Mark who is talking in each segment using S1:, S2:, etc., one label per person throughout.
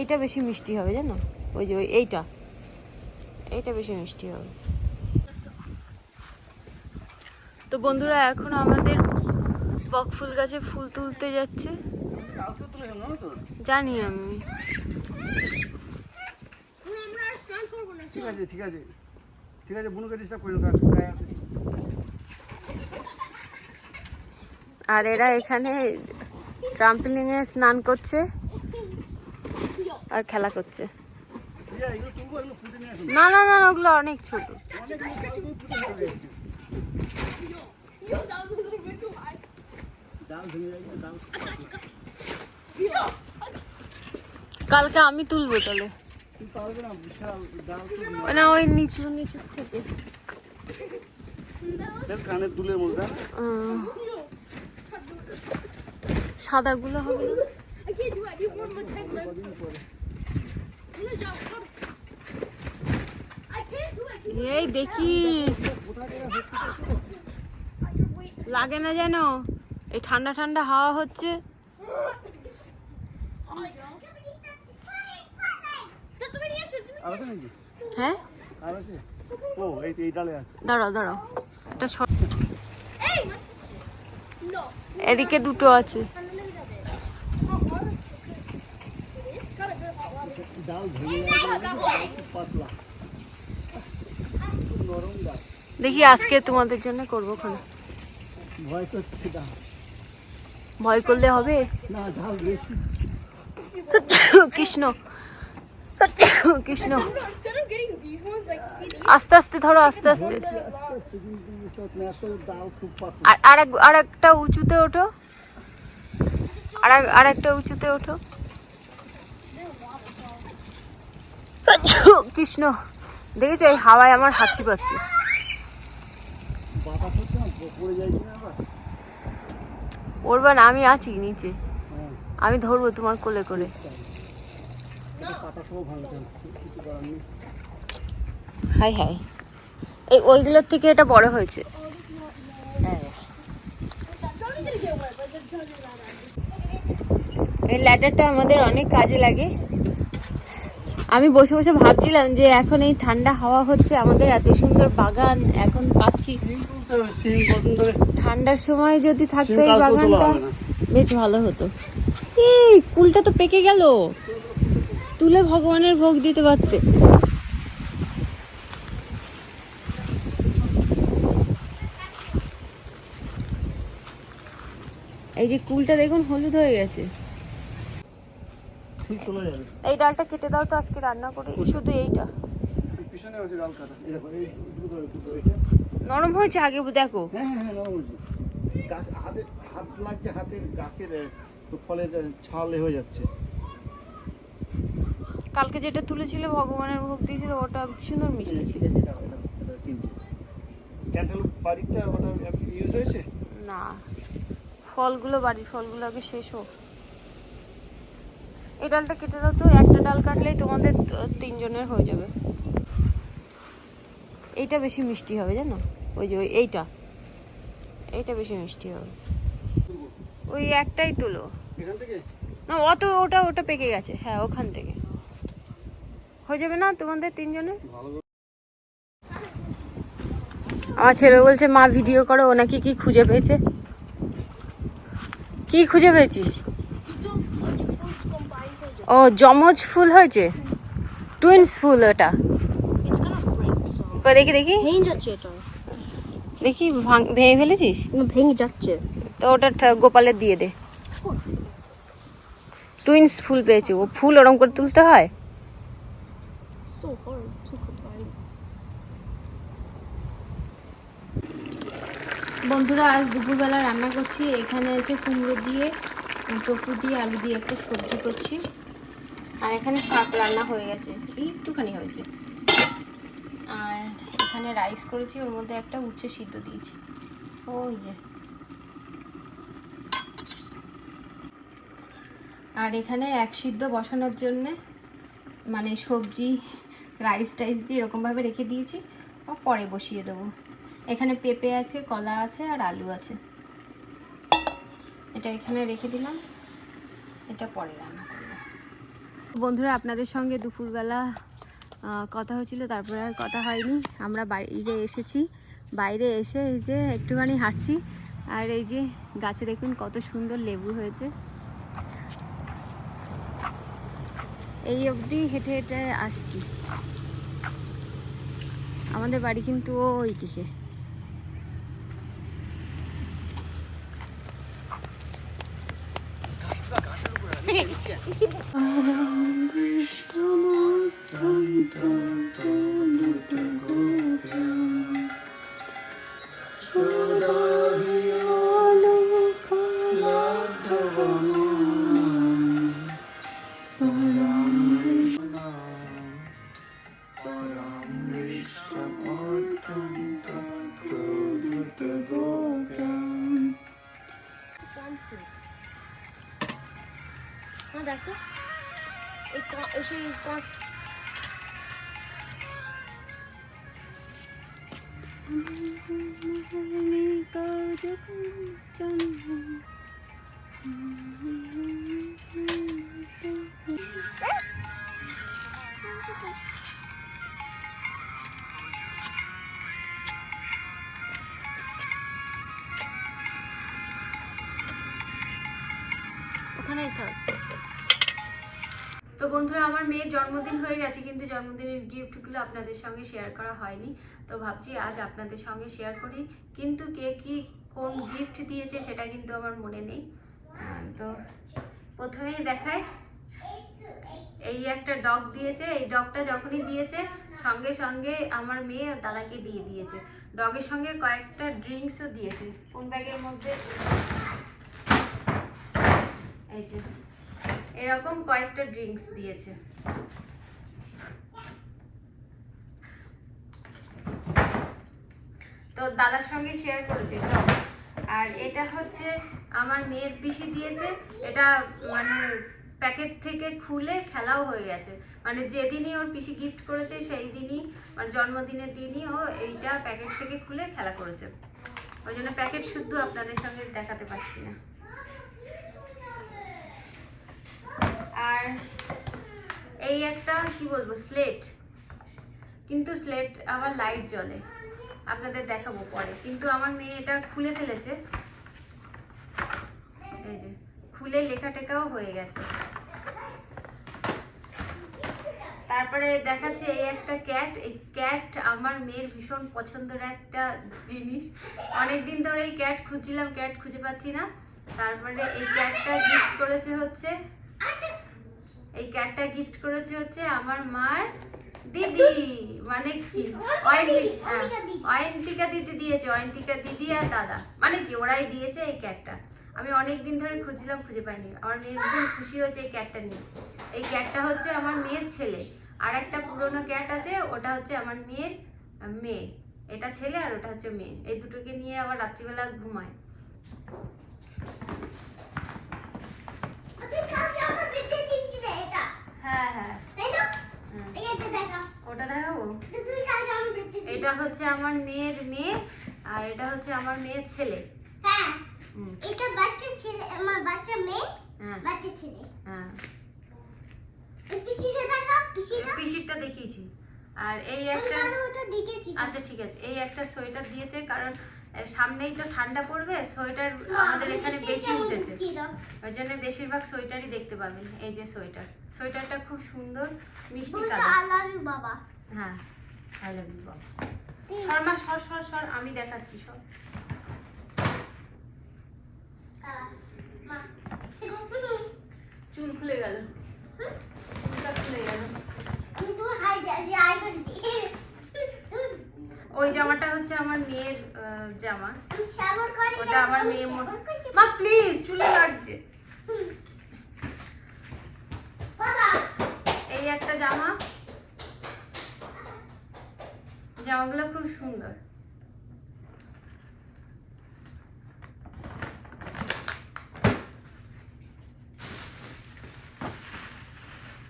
S1: এইটা বেশি মিষ্টি হবে, জানো? ওই যে ওই এইটা। এইটা বেশি মিষ্টি হবে। তো বন্ধুরা, এখন আমাদের বকফুল গাছে ফুল তুলতে যাচ্ছে।
S2: জানো
S1: আমি।
S2: ঠিক আছে ঠিক আছে ঠিক আছে।
S1: আর এরা এখানে ট্রাম্পলিং এ স্নান করছে। আর খেলা করছে। না না না ওগুলো অনেক ছোট। কালকে আমি তুলবো তাহলে।
S2: তো
S1: ওই নিচু নিচু সাদাগুলো হবে এই দেখিস। লাগে না যেন। এই ঠান্ডা ঠান্ডা হাওয়া হচ্ছে। হ্যাঁ? দাঁড়াও দাঁড়াও। একটা. এদিকে দুটো আছে।
S2: ডাল ভেঙে খুব পাতলা। নরম ডাল।
S1: দেখি আজকে তোমাদের জন্য করব ওখানে
S2: ভয় করছে ডাল
S1: ভয় করলে হবে?
S2: না ডাল বেশি।
S1: কৃষ্ণ। কৃষ্ণ? আস্তে আস্তে ধরো আস্তে আস্তে। আর আর এক- আর একটা উঁচুতে ওঠো। আর আর একটা উঁচুতে ওঠো। কৃষ্ণ দেখেছ এই হাওয়ায় আমার হাঁচি পাচ্ছে।
S2: বাতাস না?
S1: আমি আছি নিচে।
S2: হ্যাঁ।
S1: আমি ধরবো তোমার কোলে করে হাই হাই। এই ওইগুলোর থেকে এটা বড় হয়েছে। এই ল্যাডারটা আমাদের অনেক কাজে লাগে। আমি বসে বসে ভাবছিলাম যে এখন এই ঠান্ডা হাওয়া হচ্ছে আমাদের এত সুন্দর বাগান এখন পাচ্ছি। ঠান্ডার সময় যদি থাকতো এই বাগানটা বেশ ভালো হতো। এই কুলটা তো পেকে গেল। তুলে ভগবানের ভোগ দিতে পারতে। এই যে কুলটা দেখুন হলুদ হয়ে গেছে। এই ডালটা কেটে দাও তো আজকে রান্না করি। শুধু এইটা।
S2: এই পিছনে আছে ডাল কাটা। এই দুটো দুটো এটা
S1: নরম হয়েছে আগে দেখো।
S2: হ্যাঁ হ্যাঁ হ্যাঁ নরম হয়েছে। গাছ হাতে হাত লাগছে হাতের গাছের ছাল হয়ে যাচ্ছে।
S1: কালকে যেটা তুলেছিল ভগবানের ভোগ দিয়েছিল ওটা সুন্দর মিষ্টি ছিল।
S2: তিনটে বাড়িটা ওটা ইউজ হয়েছে?
S1: না। ফলগুলো বাড়ির ফলগুলো আগে শেষ হোক। এই ডালটা কেটে দাও তো একটা ডাল কাটলেই তোমাদের তিনজনের হয়ে যাবে। এইটা বেশি মিষ্টি হবে জানো? ওই যে ওই এইটা। এইটা বেশি মিষ্টি হবে। ওই একটাই তুলো।
S2: এখান থেকে?
S1: না অত ওটা ওটা পেকে গেছে। হ্যাঁ ওখান থেকে। হয়ে যাবে না তোমাদের তিনজনের? আমার ছেলে বলছে মা ভিডিও করো। ও নাকি কি খুঁজে পেয়েছে? কি খুঁজে পেয়েছিস? ও জমজ ফুল হয়েছে? টুইন্স ফুল ওটা। দেখি দেখি। দেখি ভাঙ- ফেলেছিস?
S3: ভেঙে যাচ্ছে।
S1: তো ওটা গোপালের দিয়ে দে। টুইন্স ফুল পেয়েছে। ও ফুল ওরম করে তুলতে হয়? বন্ধুরা আজ দুপুরবেলা রান্না করছি। এখানে এসে কুমড়ো দিয়ে টফু দিয়ে আলু দিয়ে একটা সবজি করছি। আর এখানে শাক রান্না হয়ে গেছে, একটুখানি হয়েছে। আর এখানে রাইস করেছি, ওর মধ্যে একটা উচ্ছে সিদ্ধ দিয়েছি। ওই যে। আর এখানে এক সিদ্ধ বসানোর জন্যে মানে সবজি রাইস টাইস দিয়ে এরকমভাবে রেখে দিয়েছি, ও পরে বসিয়ে দেবো। এখানে পেঁপে আছে, কলা আছে আর আলু আছে। এটা এখানে রেখে দিলাম, এটা পরে রান্না করব। বন্ধুরা, আপনাদের সঙ্গে দুপুরবেলা কথা হয়েছিল, তারপরে আর কথা হয়নি। আমরা বাইরে এসেছি। বাইরে এসে এই যে একটুখানি হাঁটছি। আর এই যে গাছে দেখুন কত সুন্দর লেবু হয়েছে। এই অবধি হেঁটে হেঁটে আসছি। আমাদের বাড়ি কিন্তু ওই দিকে
S3: হ্যাঁ
S1: বন্ধুরা, আমার মেয়ের জন্মদিন হয়ে গেছে, কিন্তু জন্মদিনের গিফটগুলো আপনাদের সঙ্গে শেয়ার করা হয়নি। তো ভাবছি আজ আপনাদের সঙ্গে শেয়ার করি। কিন্তু কে কি কোন গিফট দিয়েছে সেটা কিন্তু আমার মনে নেই। তো প্রথমেই দেখায় এই একটা ডগ দিয়েছে। এই ডগটা যখনই দিয়েছে, সঙ্গে সঙ্গে আমার মেয়ে দাদাকে দিয়ে দিয়েছে। ডগের সঙ্গে কয়েকটা ড্রিঙ্কসও দিয়েছে। কোন ব্যাগের মধ্যে? এই যে। এরকম কয়েকটা ড্রিঙ্কস দিয়েছে। তো দাদার সঙ্গে শেয়ার করেছে আর এটা হচ্ছে আমার মেয়ের পিসি দিয়েছে। এটা মানে প্যাকেট থেকে খুলে খেলাও হয়ে গেছে। মানে যেদিনই ওর পিসি গিফট করেছে সেই দিনই মানে জন্মদিনের দিনই ও এইটা প্যাকেট থেকে খুলে খেলা করেছে। ওই জন্য প্যাকেট শুদ্ধ আপনাদের সঙ্গে দেখাতে পাচ্ছি না আর এই একটা, কি বলব স্লেট কিন্তু স্লেট আবার লাইট জ্বলে। আপনাদের দেখাবো পরে। কিন্তু আমার মেয়ে এটা খুলে ফেলেছে। এই যে, খুলে লেখা টেকাও হয়ে গেছে। তারপরে দেখাচ্ছে এই একটা ক্যাট এই ক্যাট আমার মেয়ের ভীষণ পছন্দের একটা জিনিস। অনেক দিন ধরে এই ক্যাট খুঁজছিলাম ক্যাট খুঁজে পাচ্ছি না। তারপরে এই ক্যাটটা গিফট করেছে হচ্ছে এই ক্যাটটা গিফট করেছে হচ্ছে আমার মার দিদি। মানে কি? অয়ন্তি- হ্যাঁ, অয়ন্তিকা দিদি দিয়েছে অয়ন্তিকা দিদি আর দাদা। মানে কি ওরাই দিয়েছে এই ক্যাটটা আমি অনেক দিন ধরে খুঁজলাম খুঁজে পাইনি। আমার মেয়ে ভীষণ খুশি হয়েছে এই ক্যাটটা নিয়ে। এই ক্যাটটা হচ্ছে আমার মেয়ের ছেলে। আর একটা পুরনো ক্যাট আছে ওটা হচ্ছে আমার মেয়ের মেয়ে। এটা ছেলে আর ওটা হচ্ছে মেয়ে। এই দুটোকে নিয়ে আবার রাত্রিবেলা ঘুমায়
S3: তুই কালকে আমার বেঁচে দিচ্ছিলে এটা
S1: হ্যাঁ হ্যাঁ। ওটা দেখাবো? এটা হচ্ছে আমার মেয়ের মেয়ে আর এটা হচ্ছে আমার মেয়ের ছেলে।
S3: হ্যাঁ। এটা বাচ্চা ছেলে আমার বাচ্চা মেয়ে
S1: হ্যাঁ।
S3: বাচ্চা ছেলে।
S1: হ্যাঁ।
S3: পিসিটা দেখা পিসিটা।
S1: পিসিরটা দেখিয়েছি। আর এই একটা আচ্ছা ঠিক আছে। এই একটা সোয়েটার দিয়েছে কারণ সামনেই তো ঠান্ডা পড়বে সোয়েটার আমাদের এখানে বেশি উঠেছে। ওই জন্য বেশিরভাগ সোয়েটারই দেখতে পাবেন এই যে সোয়েটার। সোয়েটারটা খুব সুন্দর মিষ্টি কালার।
S3: বাবা।
S1: হ্যাঁ আই লাভ ইউ বাবা। শর্মা সর সর সর আমি দেখাচ্ছি সর
S3: মা দেখো
S1: চুল খুলে গেল। চুলটা খুলে গেল।
S3: তোমার হাই হাই করে। দিই তুমি
S1: ওই জামাটা হচ্ছে আমার মেয়ের জামা। ওটা আমার মেয়ে মো- প্লিজ চুলে লাগছে। এই একটা জামা। জামাগুলো খুব সুন্দর।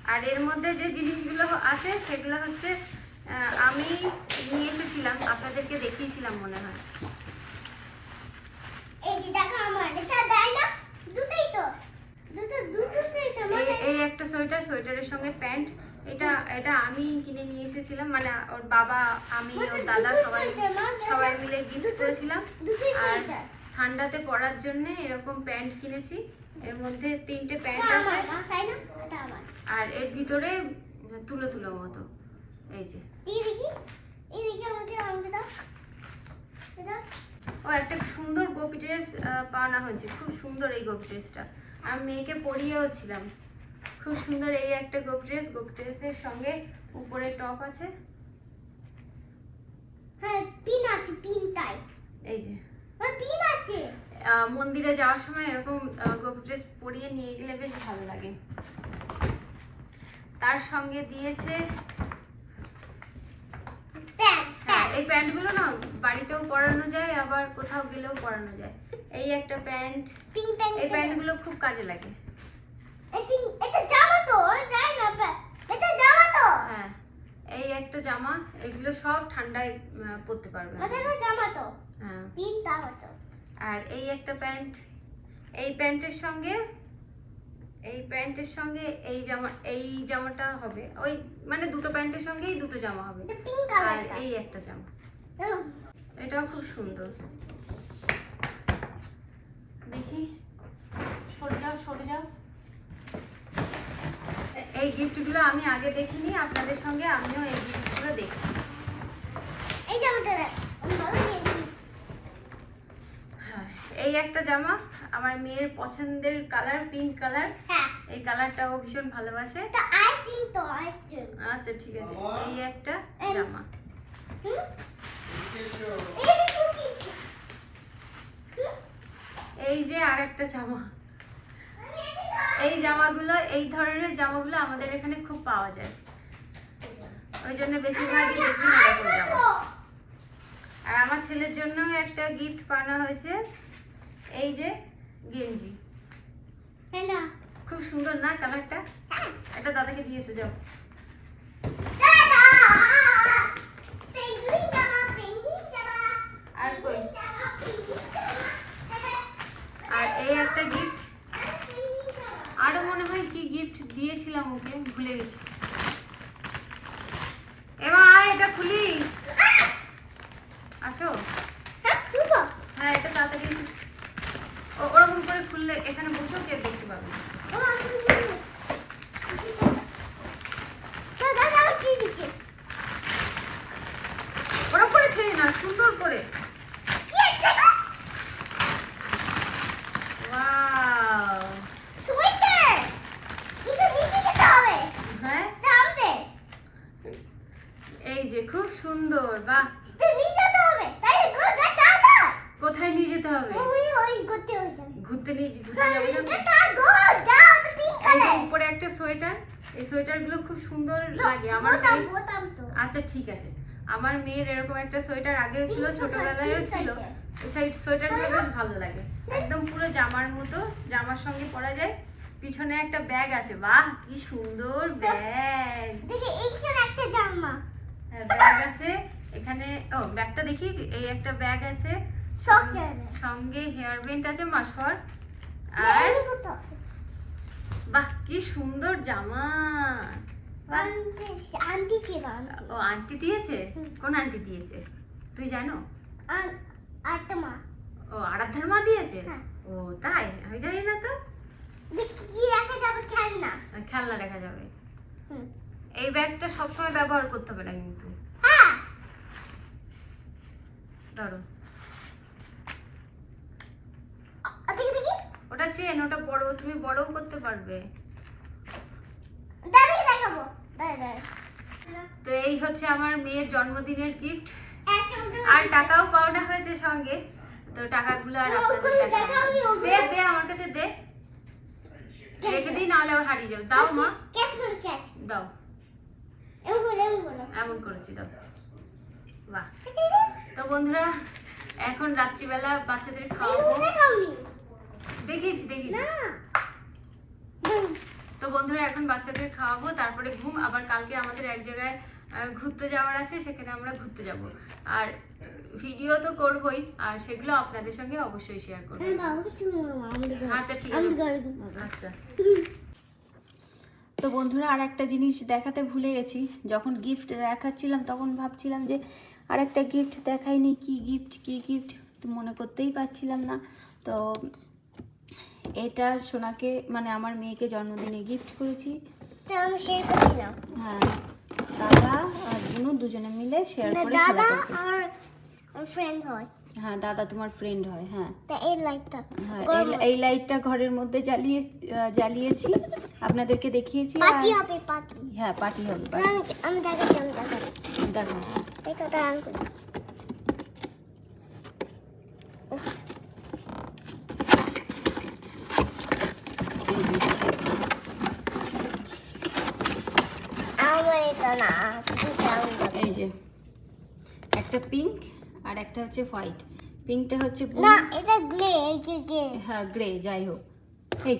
S1: আর এর মধ্যে যে জিনিসগুলো আছে সেগুলো হচ্ছে আমি আপনাদেরকে দেখিয়েছিলাম মনে হয়।
S3: এই যে দেখো আমার এটা দেয় না দুটোই তো দুটো দুটোই তো
S1: এই একটা সোয়েটার সোয়েটারের সঙ্গে প্যান্ট এটা এটা আমি কিনে নিয়ে এসেছিলাম মানে ওর বাবা আমি ওর দাদা সবাই সবাই মিলে গিফট করেছিলাম। আর ঠান্ডাতে পরার জন্য এরকম প্যান্ট কিনেছি। এর মধ্যে তিনটে প্যান্ট আছে। আর এর ভিতরে তুলো তুলো মতো। এই যে। ও একটা সুন্দর গোপি ড্রেস পাওনা হয়েছে। খুব সুন্দর এই গোপি ড্রেসটা আমি মেয়েকে পরিয়েও ছিলাম। খুব সুন্দর এই একটা গোপি ড্রেস গোপি ড্রেসের সঙ্গে উপরে টপ আছে।
S3: হ্যাঁ পিন আছে পিন টাই।
S1: এই যে।
S3: পিন আছে।
S1: মন্দিরে যাওয়ার সময় এরকম গোপ ড্রেস পরিয়ে নিয়ে গেলে বেশ ভালো লাগে। তার সঙ্গে দিয়েছে হ্যাঁ এই প্যান্টগুলো না বাড়িতেও পরানো যায় আবার কোথাও গেলেও পরানো যায়। এই একটা প্যান্ট এই প্যান্টগুলো খুব কাজে লাগে।
S3: এটা জামা তো যাই না এটা জামা তো।
S1: হ্যাঁ এই একটা জামা এগুলো সব ঠান্ডায় পরতে পারবে
S3: এটা জামা তো।
S1: হ্যাঁ।
S3: পিন জামা তো।
S1: আর এই একটা প্যান্ট এই প্যান্টের সঙ্গে এই প্যান্টের সঙ্গে এই জামা এই জামাটা হবে। ওই মানে দুটো প্যান্টের সঙ্গেই দুটো জামা হবে। আর এই একটা জামা। এটাও খুব সুন্দর। দেখি। সরে যাও সরে যাও। এই গিফটগুলো আমি আগে দেখিনি আপনাদের সঙ্গে আমিও এই গিফটগুলো দেখছি।
S3: এই জামাটা
S1: হ্যাঁ, এই একটা জামা আমার মেয়ের পছন্দের কালার পিঙ্ক কালার
S3: হ্যাঁ।
S1: এই কালারটাও ভীষণ ভালোবাসে।
S3: এটা আইসক্রিম তো আইসক্রিম
S1: আচ্ছা ঠিক আছে। এই একটা জামা।
S3: এই
S1: যে আর একটা জামা। এই জামাগুলো এই ধরনের জামাগুলো আমাদের এখানে খুব পাওয়া যায়। ওই জন্য বেশিরভাগই দেখি না এরকম জামা। আর আমার ছেলের জন্য একটা গিফট পাওয়া হয়েছে। এই যে গেঞ্জি।
S3: হ্যাঁ না
S1: খুব সুন্দর না কালারটা? এটা দাদাকে দিয়ে এসো যাও। আর এই একটা গিফট আরও মনে হয় কি গিফট দিয়েছিলাম ওকে ভুলে গেছি। এমা আয় এটা খুলি। আসো।
S3: হ্যাঁ
S1: হ্যাঁ এটা তাড়াতাড়ি ওরকম করে খুললে এখানে বসেও কেউ দেখতে পাবে? ওরকম করে ছেড়ে না, সুন্দর করে।
S3: কি
S1: হ্যাঁ? এই যে, খুব সুন্দর, বাহ
S3: তো নিচে যেতে হবে তাই না গো দাদা
S1: কোথায় নিয়ে যেতে হবে?
S3: হয়ে
S1: ঘুরতে নিয়ে ঘুরতে যাবে না
S3: দাদা গো যাও তো পিঙ্ক
S1: এই যে
S3: কালার
S1: উপরে একটা সোয়েটার এই সোয়েটারগুলো খুব সুন্দর লাগে। আমার আচ্ছা ঠিক আছে। আমার মেয়ের এরকম একটা সোয়েটার আগেও ছিল ছোটবেলায়ও ছিল। এই সাইড সোয়েটারগুলো বেশ ভালো লাগে। একদম পুরো জামার মতো জামার সঙ্গে পরা যায়। পিছনে একটা ব্যাগ আছে। বাহ কি সুন্দর ব্যাগ।
S3: দেখি এইখানে একটা জামা।
S1: হ্যাঁ ব্যাগ আছে। এখানে ও ব্যাগটা দেখি এই একটা ব্যাগ আছে। সঙ্গে হেয়ার বেন্ট আছে মাসর। আর বাহ কি সুন্দর জামা।
S3: আন্টি ছিল
S1: ও আন্টি দিয়েছে? কোন আন্টি দিয়েছে? তুই জানো? ও আরাধ্যার মা দিয়েছে?
S3: হ্যাঁ।
S1: ও তাই? আমি জানি না তো।
S3: দেখি কি রাখা যাবে খেলনা?
S1: খেলনা দেখা যাবে। এই ব্যাগটা সবসময় ব্যবহার করতে হবে না কিন্তু।
S3: হ্যাঁ।
S1: ধরো
S3: ও, দেখি দেখি
S1: ওটা চেন ওটা বড় তুমি বড়ও করতে পারবে। তো এই হচ্ছে আমার মেয়ের জন্মদিনের গিফট আর টাকাও পাওনা হয়েছে সঙ্গে। তো টাকাগুলো আর আপনাদের দে দে আমার কাছে দে। রেখে দিই নাহলে আবার হারিয়ে যাবে। দাও মা।
S3: ক্যাচ করো ক্যাচ।
S1: দাও।
S3: এমন করো এমন করো।
S1: এমন করেছি দাও। বাহ। তো বন্ধুরা এখন রাত্রিবেলা বাচ্চাদের খাওয়াবো। দেখিয়েছি দেখিয়েছি। তো বন্ধুরা এখন বাচ্চাদের খাওয়াবো তারপরে ঘুম। আবার কালকে আমাদের এক জায়গায় ঘুরতে যাওয়ার আছে সেখানে আমরা ঘুরতে যাব। আর ভিডিও তো করবই আর সেগুলো আপনাদের সঙ্গে অবশ্যই শেয়ার করব।
S3: আমরা
S1: আচ্ছা ঠিক আছে। আচ্ছা। তো বন্ধুরা আর একটা জিনিস দেখাতে ভুলে গেছি। যখন গিফট দেখাচ্ছিলাম তখন ভাবছিলাম যে আর একটা গিফট দেখাইনি কি গিফট কি গিফট মনে করতেই পারছিলাম না। তো এটা সোনাকে মানে আমার মেয়েকে জন্মদিনে গিফট করেছি।
S3: আমি শেয়ার করছি না?
S1: হ্যাঁ দাদা আর বুনু দুজনে মিলে শেয়ার করে
S3: দাদা
S1: করবে।
S3: আমার আমার ফ্রেন্ড হয়।
S1: হ্যাঁ দাদা তোমার ফ্রেন্ড হয় হ্যাঁ।
S3: তা এই লাইটটা
S1: হ্যাঁ এই- লাইটটা ঘরের মধ্যে জ্বালিয়ে জ্বালিয়েছি। আপনাদেরকে দেখিয়েছি
S3: পার্টি হবে পার্টি
S1: হ্যাঁ পার্টি হবে
S3: আমি আমি দেখাচ্ছি আমি দেখাচ্ছি।
S1: দেখো
S3: করছি আমার এটা না এটা আমি দেখাচ্ছি।
S1: এই যে একটা পিঙ্ক আর একটা হচ্ছে হোয়াইট পিঙ্কটা হচ্ছে
S3: না এটা গ্লে
S1: হ্যাঁ গ্রে যাই হোক। এই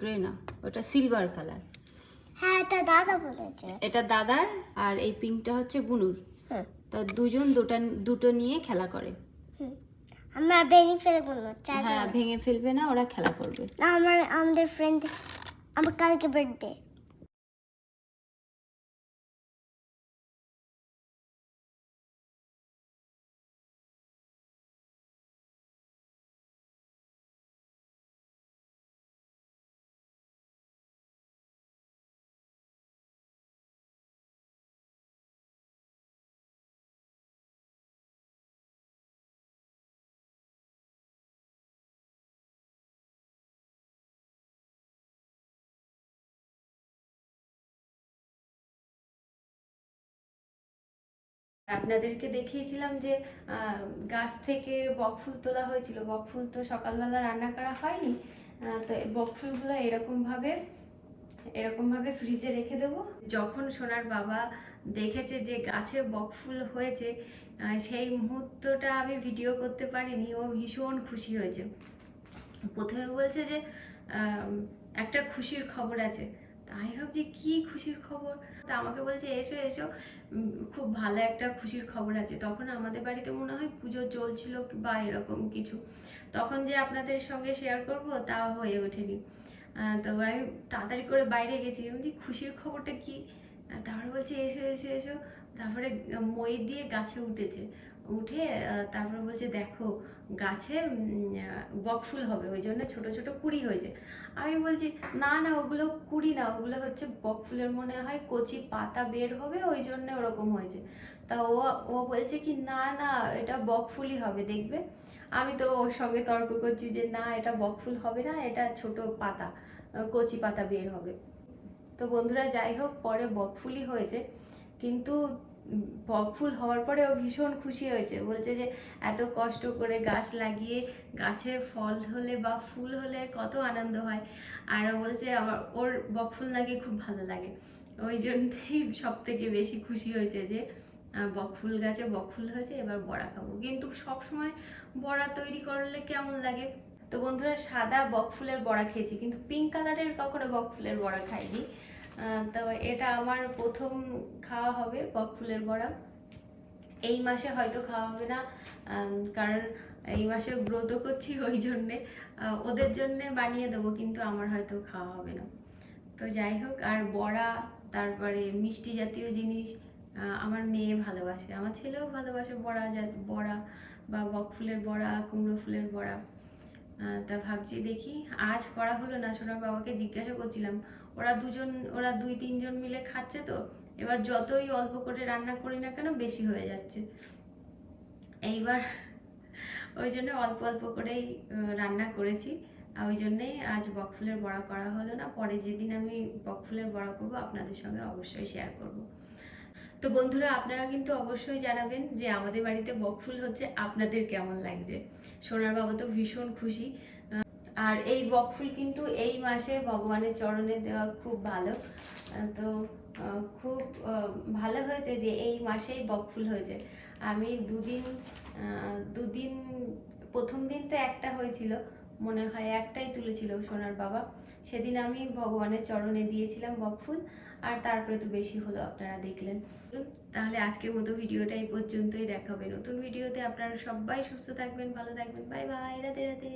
S1: গ্রে না ওটা সিলভার কালার
S3: হ্যাঁ এটা দাদা বলেছে।
S1: এটা দাদার আর এই পিঙ্কটা হচ্ছে বুনুর। তো দুজন দুটা দুটো নিয়ে খেলা করে।
S3: আমরা বেনি ফেলে বলব চার
S1: হ্যাঁ ভেঙে ফেলবে না ওরা খেলা করবে।
S3: না আমার আমাদের ফ্রেন্ড আমার কালকে বার্থডে
S1: আপনাদেরকে দেখিয়েছিলাম যে গাছ থেকে বকফুল তোলা হয়েছিল। বকফুল তো সকালবেলা রান্না করা হয়নি। তো বকফুলগুলো এরকমভাবে এরকমভাবে ফ্রিজে রেখে দেবো। যখন সোনার বাবা দেখেছে যে গাছে বকফুল হয়েছে সেই মুহূর্তটা আমি ভিডিও করতে পারিনি। ও ভীষণ খুশি হয়েছে। প্রথমে বলছে যে একটা খুশির খবর আছে। তাই ভাবছি, কি খুশির খবর? তা আমাকে বলছে, এসো এসো। খুব ভালো একটা খুশির খবর আছে। তখন আমাদের বাড়িতে মনে হয় পুজো চলছিল বা এরকম কিছু। তখন যে আপনাদের সঙ্গে শেয়ার করব তা হয়ে ওঠেনি। তো আমি তাড়াতাড়ি করে বাইরে গেছি। যে খুশির খবরটা কি? তারপরে বলছে, এসো এসো এসো। তারপরে মই দিয়ে গাছে উঠেছে। উঠে তারপর বলছে, দেখো, গাছে বকফুল হবে, ওই জন্য ছোট ছোট কুড়ি হয়েছে। আমি বলছি, না না, ওগুলো কুড়ি না, ওগুলো হচ্ছে বকফুলের মনে হয় কচি পাতা বের হবে, ওই জন্য ওরকম হয়েছে। তা ও ও বলছে কি, না না, এটা বকফুলই হবে, দেখবে? আমি তো ওর সঙ্গে তর্ক করছি যে, না, এটা বকফুল হবে না, এটা ছোট পাতা, কচি পাতা বের হবে। তো বন্ধুরা, যাই হোক, পরে বকফুলই হয়েছে। কিন্তু বকফুল হওয়ার পরে ও ভীষণ খুশি হয়েছে। বলছে যে, এত কষ্ট করে গাছ লাগিয়ে গাছে ফল হলে বা ফুল হলে কত আনন্দ হয়। আর বলছে, আমার, ওর বকফুল নাকি খুব ভালো লাগে। ওই জন্যই সব থেকে বেশি খুশি হয়েছে যে বকফুল গাছে বকফুল হয়েছে, এবার বড়া খাব। কিন্তু সব সময় বড়া তৈরি করলে কেমন লাগে? তো বন্ধুরা, সাদা বকফুলের বড়া খেয়েছি, কিন্তু পিঙ্ক কালারের কখনো বকফুলের বড়া খাইনি। তো এটা আমার প্রথম খাওয়া হবে বকফুলের বড়া। এই মাসে হয়তো খাওয়া হবে না কারণ এই মাসে ব্রত করছি ওই জন্যে। ওদের জন্যে বানিয়ে দেবো, কিন্তু আমার হয়তো খাওয়া হবে না। তো যাই হোক, আর বড়া, তারপরে মিষ্টি জাতীয় জিনিস আমার মেয়ে ভালোবাসে। আমার ছেলেও ভালোবাসে বড়া বড়া বা বকফুলের বড়া, কুমড়ো ফুলের বড়া। তা ভাবছি দেখি। আজ করা হলো না, সোনার বাবাকে জিজ্ঞাসা করছিলাম ওরা দুজন, ওরা দুই তিনজন মিলে খাচ্ছে তো। এবার যতই অল্প করে রান্না করি না কেন বেশি হয়ে যাচ্ছে। এইবার ওই জন্য অল্প অল্প করেই রান্না করেছি। আর ওই জন্যেই আজ বকফুলের বড়া করা হলো না। পরে যেদিন আমি বকফুলের বড়া করব, আপনাদের সঙ্গে অবশ্যই শেয়ার করব। তো বন্ধুরা, আপনারা কিন্তু অবশ্যই জানাবেন যে আমাদের বাড়িতে বকফুল হচ্ছে। আপনাদের কেমন লাগছে? সোনার বাবা তো ভীষণ খুশি। আর এই বকফুল কিন্তু এই মাসে ভগবানের চরণে দেওয়া খুব ভালো। তো খুব ভালো হয়েছে যে এই মাসেই বকফুল হয়েছে। আমি দুদিন দুদিন, প্রথম দিন তো একটা হয়েছিল, মনে হয় একটাই তুলেছিল সোনার বাবা। সেদিন আমি ভগবানের চরণে দিয়েছিলাম বকফুল আর তারপরে তো বেশি হলো আপনারা দেখলেন। তাহলে আজকের মতো ভিডিওটা এই পর্যন্তই দেখাবে। নতুন ভিডিওতে আপনারা সবাই সুস্থ থাকবেন, ভালো থাকবেন। বাই বাই রাতে রাতে